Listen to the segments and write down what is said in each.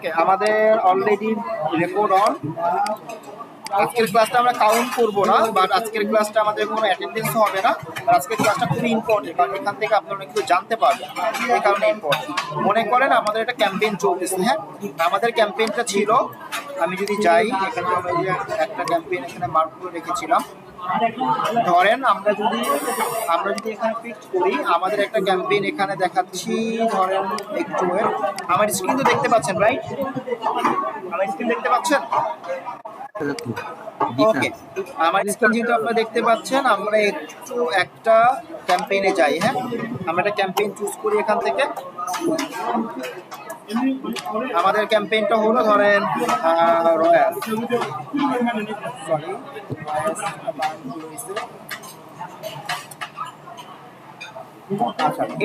ওকে আমাদের already record on আজকের ক্লাসটা আমরা কাউন্ট করব না বাট আজকের ক্লাসটা আমাদের কোনো অ্যাটেন্ডেন্স হবে না, আর আজকের ক্লাসটা খুবই ইম্পর্টেন্ট কারণ এখান থেকে আপনারা কিছু জানতে পারবেন এই কারণে ইম্পর্টেন্ট মনে করেন আমাদের একটা ক্যাম্পেইন চলতেছে হ্যাঁ? আমাদের ক্যাম্পেইনটা ছিল, আমি যদি যাই, এখানে একটা ক্যাম্পেইন এখানে মার্ক করে রেখেছিলাম ধরেন আমরা যদি আমরা যদি এখানে ফিক্স করি, আমাদের একটা ক্যাম্পেইন এখানে দেখাচ্ছি, ধরেন একটু। আমার স্ক্রিন তো দেখতে পাচ্ছেন রাইট আমার স্ক্রিন দেখতে পাচ্ছেন? ওকে আমার স্ক্রিন যেহেতু আপনারা দেখতে পাচ্ছেন, আমরা একটু একটা ক্যাম্পেইনে যাই হ্যাঁ? আমরা একটা ক্যাম্পেইন চুজ করি এখান থেকে। আমাদের ক্যাম্পেইনটা হলো ধরেন রয়্যাল। সরি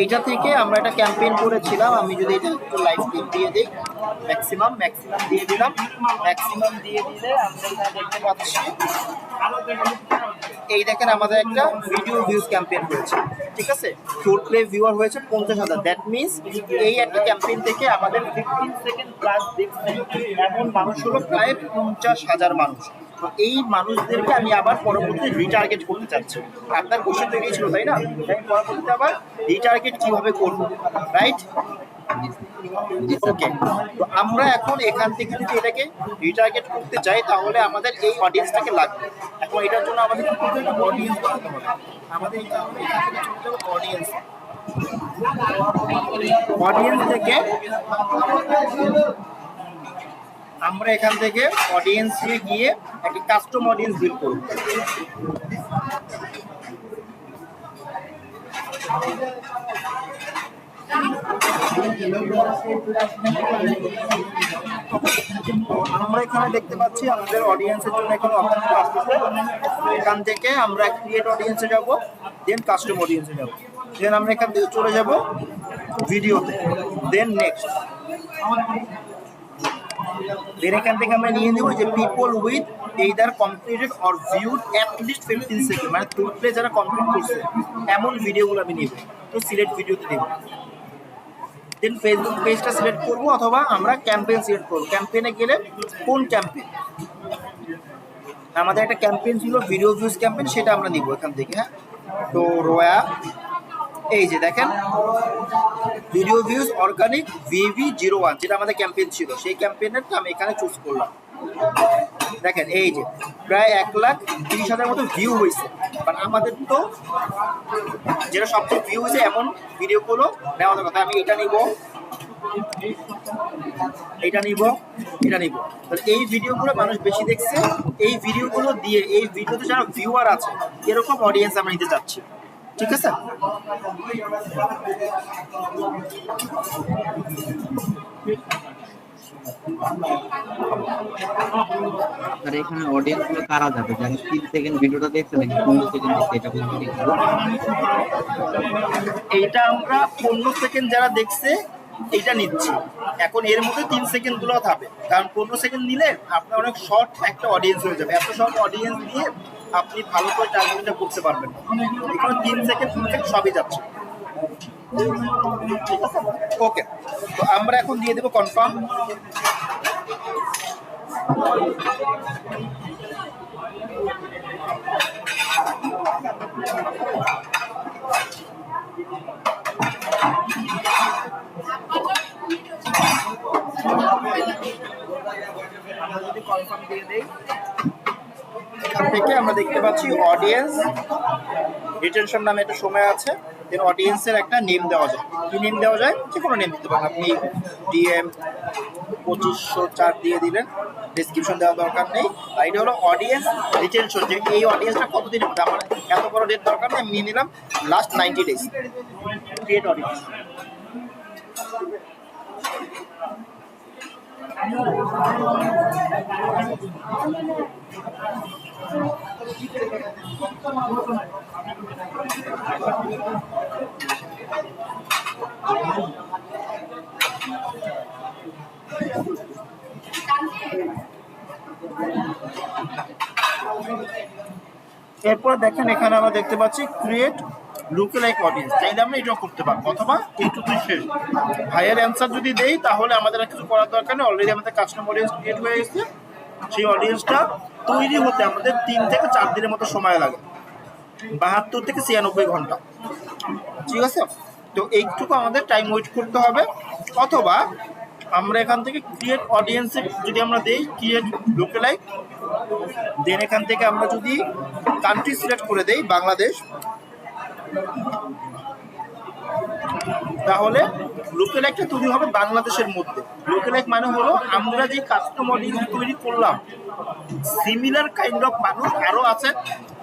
এইটা থেকে আমরা একটা ক্যাম্পেইন করেছিলাম, আমি যদি এটা একটু লাইভ ক্লিপ দিয়ে দিই ম্যাক্সিমাম ম্যাক্সিমাম দিয়ে দিলাম ম্যাক্সিমাম দিয়ে দিলে আমরা দেখতে পাচ্ছি, এই দেখেন আমাদের একটা ভিডিও ভিউজ ক্যাম্পেইন হয়েছে, ঠিক আছে? টোট প্লে ভিউয়ার হয়েছে পঞ্চাশ হাজার। দ্যাট মিনস এই একটা ক্যাম্পেইন থেকে আমাদের ফিফটিন সেকেন্ড প্লাস দেখছে এমন মানুষ হলো প্রায় পঞ্চাশ হাজার মানুষ। তো এই মানুষদেরকে আমি আবার পরবর্তী রিটার্গেট করতে চাচ্ছি। আপনার কোশ্চেন তৈরি ছিল, তাই না? তাই পরবর্তীতে আবার রিটার্গেট কীভাবে করব রাইট ওকে তো আমরা এখন এখান থেকে যদি এটাকে রিটার্গেট করতে চাই তাহলে আমাদের এই অডিয়েন্সটাকে লাগবে। এখন এটার জন্য আমাদের কি করতে হবে? অডিয়েন্স বানাতে হবে। আমাদের অডিয়েন্স অডিয়েন্স থেকে আমরা এখান থেকে অডিয়েন্সে গিয়ে একটা কাস্টম অডিয়েন্স বিল্ড করব। আমরা এখানে দেখতে পাচ্ছি আমাদের অডিয়েন্সের জন্য এখানে অপশন আসতেছে। এখান থেকে আমরা ক্রিয়েট অডিয়েন্সে যাব দেন কাস্টম অডিয়েন্সে যাব। দেন আমরা এখান থেকে চলে যাব ভিডিওতে। দেন নেক্সট দেন এখান থেকে আমরা নিয়ে নেব যে people with either completed or viewed at least fifteen second মানে টু প্লে যারা কমপ্লিট করছে, এমন ভিডিওগুলো আমি নেব। তো সিলেক্ট ভিডিওতে দেবো দেন ফেসবুক পেজটা সিলেক্ট করব অথবা আমরা ক্যাম্পেইন সিলেক্ট করব। ক্যাম্পেইনে গেলে কোন ক্যাম্পেইন আমাদের একটা ক্যাম্পেইন ছিল ভিডিও ভিউজ ক্যাম্পেইন সেটা আমরা নিব এখান থেকে হ্যাঁ? তো রোয়া এই যে দেখেন। Video views organic VV zero one যেটা আমাদের ক্যাম্পেইন ছিল, সেই ক্যাম্পেইনেরটা আমি এখানে চুজ করলাম। দেখেন, এই যে, প্রায় এক লাখ তিরিশ হাজার মতো ভিউ হয়েছে। বাট আমাদের তো যেটা সবচেয়ে ভিউ হয়েছে, এমন ভিডিওগুলো নেওয়া কথা আমি এটা নিব। এটা নিব এটা নিব। এই ভিডিওগুলো মানুষ বেশি দেখছে। এই ভিডিওগুলো দিয়ে, এই ভিডিওতে যারা ভিউয়ার আছে, এরকম অডিয়েন্স আমরা নিতে চাচ্ছি। ঠিক আছে? আর এখানে অডিয়েন্সগুলো কারা যাবে? যারা তিন সেকেন্ড ভিডিওটা দেখছে নাকি পনেরো সেকেন্ড দেখছে এটা দেখব এইটা আমরা পনেরো সেকেন্ড যারা দেখছে এইটা নিচ্ছি। এখন এর মধ্যে তিন সেকেন্ডগুলো থাকবে। কারণ পনেরো সেকেন্ড নিলে আপনার অনেক শর্ট একটা অডিয়েন্স হয়ে যাবে। এত শর্ট অডিয়েন্স দিয়ে আপনি ভালো করে টার্গেটটা করতে পারবেন। এখানে তিন সেকেন্ড তিন সেকেন্ড সবই যাচ্ছে। ওকে তো আমরা এখন দিয়ে দেবো কনফার্ম কনফার্ম দিয়ে থেকে আমরা দেখতে পাচ্ছি অডিয়েন্স রিটেনশন নামে একটা সময় আছে। দেন অডিয়েন্সের একটা নেম দেওয়া যায়। কি নেম দেওয়া যায়? যে কোনো নেম দিতে পারেন। আপনি ডিএম পঁচিশশো চার দিয়ে দিলেন। ডিসক্রিপশন দেওয়ার দরকার নেই। আর এটা হলো অডিয়েন্স রিটেনশন যে এই অডিয়েন্সটা কতদিন আমার এত বড় ডেট দরকার নেই। আমি নিয়ে নিলাম last ninety days create audience এরপর দেখেন এখানে আমরা দেখতে পাচ্ছি ক্রিয়েট লুকে লাইক অডিয়েন্স চাইলে আমরা এটাও করতে পারব অথবা এইটুকুই শেষ। ভাইয়ের অ্যান্সার যদি দেই, তাহলে আমাদের আর কিছু করার দরকার নেই। অলরেডি আমাদের কাস্টমার অডিয়েন্স ক্রিয়েট হয়ে গেছে। সেই অডিয়েন্সটা তৈরি হতে আমাদের তিন থেকে চার দিনের মতো সময় লাগে। বাহাত্তর থেকে ছিয়ানব্বই ঘণ্টা। ঠিক আছে? তো এইটুকু আমাদের টাইম ওয়েট করতে হবে। অথবা আমরা এখান থেকে ক্রিয়েট অডিয়েন্সে যদি আমরা দেই ক্রিয়েট লোকেলাইক দেন এখান থেকে আমরা যদি কান্ট্রি সিলেক্ট করে দেই, বাংলাদেশ। তাহলে লোকেলাইকটা তৈরি হবে বাংলাদেশের মধ্যে। লোকেলাইক মানে হলো আমরা যে কাস্টমার তৈরি করলাম সিমিলার কাইন্ড অফ মানুষ আরও আছে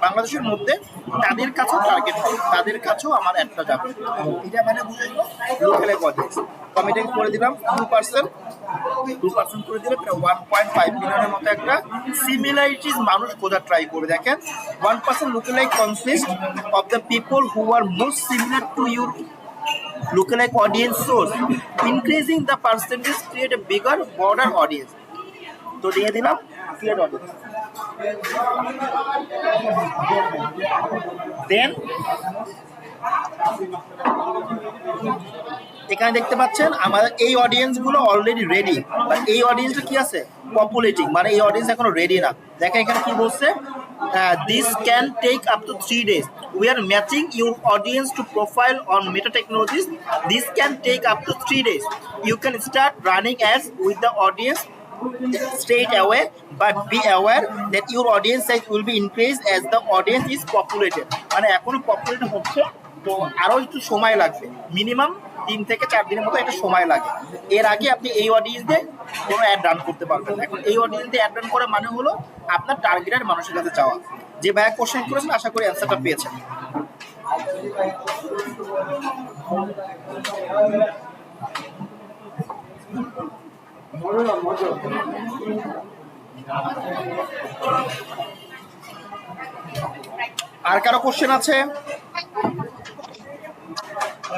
বাংলাদেশের মধ্যে, তাদের কাছেও টার্গেট হবে, তাদের কাছেও আমার একটা যাবে। এটা মানে বুঝে গেল লোকাল অডিয়েন্স এটাকে করে দিলাম টু পার্সেন্ট টু পার্সেন্ট করে দিলে প্রায় ওয়ান পয়েন্ট ফাইভ মিলিয়নের মতো একটা সিমিলারিটিস মানুষ খোঁজার ট্রাই করে। দেখেন one percent lookalike consist of the people who are most similar to your lookalike audience source, increasing the percentage create a bigger, broader audience. তো দিয়ে দিলাম ক্রিয়েট অডিয়েন্স দেন এখানে দেখতে পাচ্ছেন, আমাদের এই অডিয়েন্সগুলো অলরেডি রেডি বাট এই অডিয়েন্সটা কি আছে? পপুলেটিং মানে এই অডিয়েন্স এখনও রেডি না। দেখেন এখানে কি বলছে? This can take up to three days we are matching your audience to profile on Meta technologies this can take up to three days you can start running ads with the audience straight away, but be aware that your audience size will be increased as the audience is populated. মানে এখনও populated হচ্ছে, তো আরও একটু সময় লাগবে। Minimum তিন থেকে চার দিনের মতো এটা সময় লাগে। এর আগে আপনি এই অডিয়েন্স দিয়ে কোনো অ্যাড রান করতে পারবেন। এখন এই অডিয়েন্স অ্যাড রান করা মানে হলো আপনার টার্গেটের মানুষের কাছে যাওয়া যে ভাইয়া কোশ্চেন করেছেন, আশা করি অ্যান্সারটা পেয়েছেন। আর কারও কোশ্চেন আছে?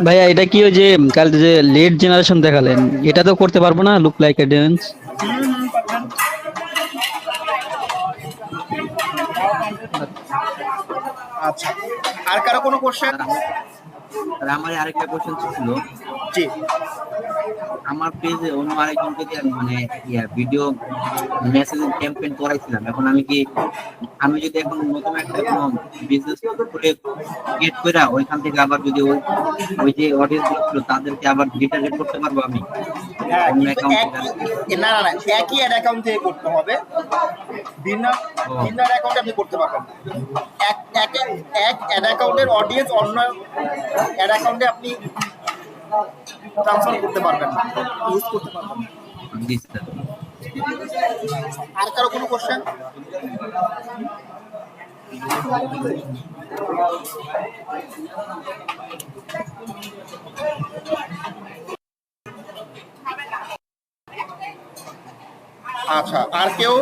ভাইয়া এটা কি ওই যে কাল যে লেট জেনারেশন দেখালেন? এটা তো করতে পারব না লুক লাইক এ ড্যান্স। আচ্ছা আর কারও কোনো কোশ্চেন আর আমার আরেকটা কোশ্চেন ছিল। জি। আমার পেজে অন্য আরেকজনকে দিয়ে মানে ইয়া ভিডিও মেসেজ ক্যাম্পেইন করাইছিলাম। এখন আমি কি আমি যদি এখন নতুন একটা কোনো বিজনেস করে গেট করে ওইখান থেকে আবার যদি ওই ওই যে অডিয়েন্স ছিল তাদেরকে আবার রিটার্গেট করতে পারব আমি? হ্যাঁ অন্য অ্যাকাউন্ট না না না একই অ্যাড অ্যাকাউন্ট থেকে করতে হবে। ভিন্ন। ভিন্ন অ্যাকাউন্টে আপনি করতে পারবেন। এক এক এক অ্যাড অ্যাকাউন্টের অডিয়েন্স অন্য অ্যাড অ্যাকাউন্টে আপনি ট্রান্সফার করতে পারবেন না। ইউজ করতে পারবেন না। আর কারও কোনো কোশ্চেন আচ্ছা আর কেউ?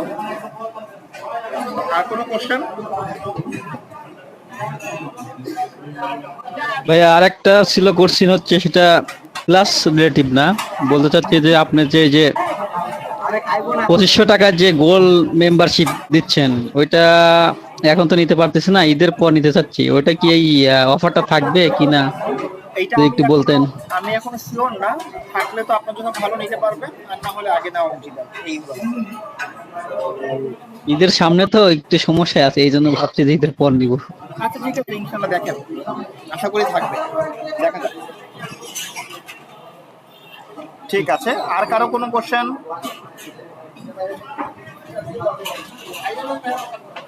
আর কোনো কোশ্চেন ভাইয়া আর একটা ছিল কোশ্চিন হচ্ছে সেটা ক্লাস রিলেটিভ না। বলতে চাচ্ছি যে আপনি যে যে পঁচিশশো টাকার যে গোল মেম্বারশিপ দিচ্ছেন ওইটা এখন তো নিতে পারতেছি না ঈদের পর নিতে চাচ্ছি। ওইটা কি এই অফারটা থাকবে কি না? একটু বলতেন। আমি এখনও শিওর না থাকলে তো আপনার জন্য ভালো নিতে পারবেন আর না হলে আগে নেওয়া উচিত ঈদের সামনে তো একটু সমস্যা আছে এই জন্য ভাবছি যে ঈদের পর নিব। আচ্ছা ঠিক আছে, ইনশাল্লাহ দেখেন। আশা করি থাকবে। দেখা ঠিক আছে, আর কারও কোনো কোশ্চেন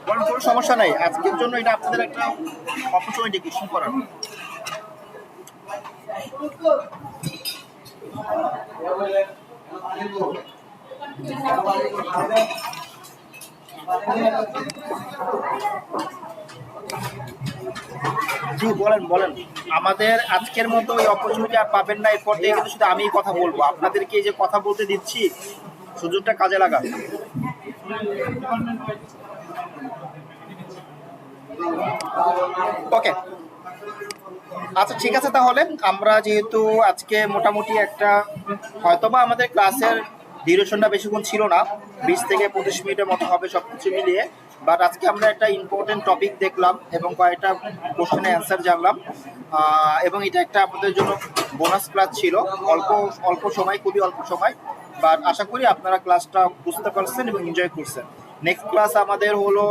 কোনো সমস্যা নাই। আজকের জন্য এটা আপনাদের একটা অপরচুনিটি কোশ্চেন করার। জি, বলেন বলেন। আমাদের আজকের মতো এই অপরচুনিটি আর পাবেন না, এরপর থেকে কিন্তু শুধু আমিই কথা বলব। আপনাদেরকে যে কথা বলতে দিচ্ছি, সুযোগটা কাজে লাগান। ওকে। আচ্ছা ঠিক আছে তাহলে। আমরা যেহেতু আজকে মোটামুটি একটা, হয়তোবা আমাদের ক্লাসের ডিউরেশনটা বেশিক্ষণ ছিল না, বিশ থেকে পঁচিশ মিনিটের মতো হবে সব কিছু মিলিয়ে। বাট আজকে আমরা একটা ইম্পর্টেন্ট টপিক দেখলাম এবং কয়েকটা কোশ্চেনের অ্যান্সার জানলাম। এবং এটা একটা আপনাদের জন্য বোনাস ক্লাস ছিল। অল্প অল্প সময়, খুবই অল্প সময়। বাট আশা করি আপনারা ক্লাসটা বুঝতে পারছেন এবং এনজয় করছেন। নেক্সট ক্লাস আমাদের হলো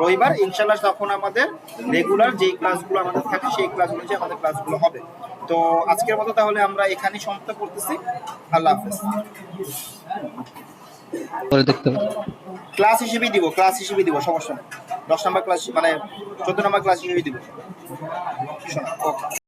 রবিবার। ইনশাল্লাহ তখন আমাদের রেগুলার যেই ক্লাসগুলো আমাদের থাকে সেই ক্লাস অনুযায়ী আমাদের ক্লাসগুলো হবে। তো আজকের মতো তাহলে আমরা এখানেই সমাপ্ত করতেছি। আল্লাহ হাফেজ। পরে দেখতে ক্লাস হিসেবেই দিব ক্লাস হিসেবে দিব সমস্যা নেই। দশ নম্বর ক্লাস মানে চোদ্দ নম্বর ক্লাস হিসেবেই দিব। ওকে।